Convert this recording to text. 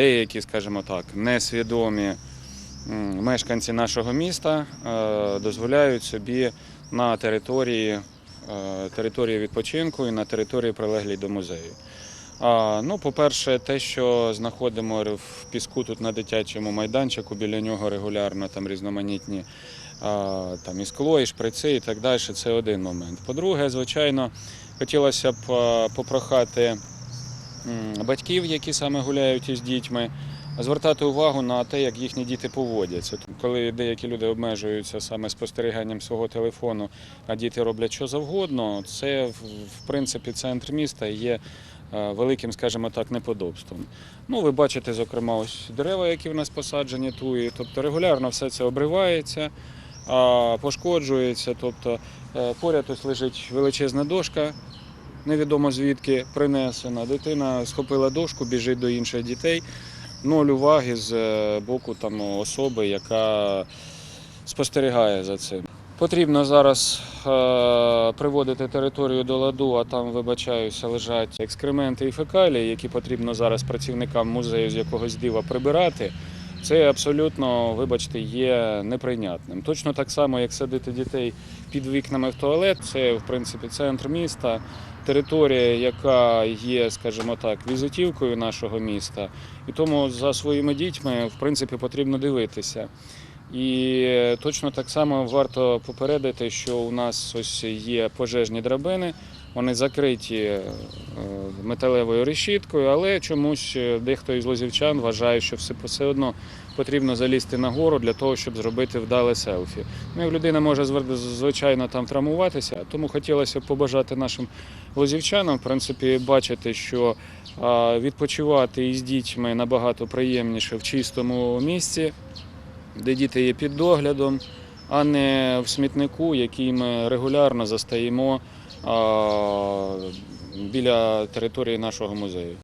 деякі, скажімо так, несвідомі мешканці нашого міста е, дозволяють собі на території, е, території відпочинку і на території прилеглій до музею. Ну, по-перше, те, що знаходимо в піску тут на дитячому майданчику, біля нього регулярно там різноманітні там і скло, і шприци, і так далі, це один момент. По-друге, звичайно, хотілося б попрохати батьків, які саме гуляють із дітьми, звертати увагу на те, як їхні діти поводяться. Коли деякі люди обмежуються саме спостеріганням свого телефону, а діти роблять що завгодно, це в- принципі центр міста є е, великим, скажімо так, неподобством. Ну, ви бачите, зокрема, ось дерева, які в нас посаджені туї, тобто регулярно все це обривається, пошкоджується. Тобто е, поряд ось лежить величезна дошка, невідомо звідки принесена. Дитина схопила дошку, біжить до інших дітей. Нуль уваги з е, боку там, особи, яка спостерігає за цим. Потрібно зараз е, приводити територію до ладу, а там, вибачаюся, лежать екскременти і фекалії, які потрібно зараз працівникам музею з якогось дива прибирати. Це абсолютно, вибачте, є неприйнятним. Точно так само, як садити дітей під вікнами в туалет, це в принципі центр міста, територія, яка є, скажімо так, візитівкою нашого міста. І тому за своїми дітьми, в принципі, потрібно дивитися. І точно так само варто попередити, що у нас ось є пожежні драбини, вони закриті е, металевою решіткою, але чомусь е, дехто із лозівчан вважає, що все, одно потрібно залізти на гору для того, щоб зробити вдале селфі. Ну, людина може звичайно там травмуватися, тому хотілося б побажати нашим лозівчанам, в принципі, бачити, що відпочивати із дітьми набагато приємніше в чистому місці де діти є під доглядом, а не в смітнику, який ми регулярно застаємо біля території нашого музею.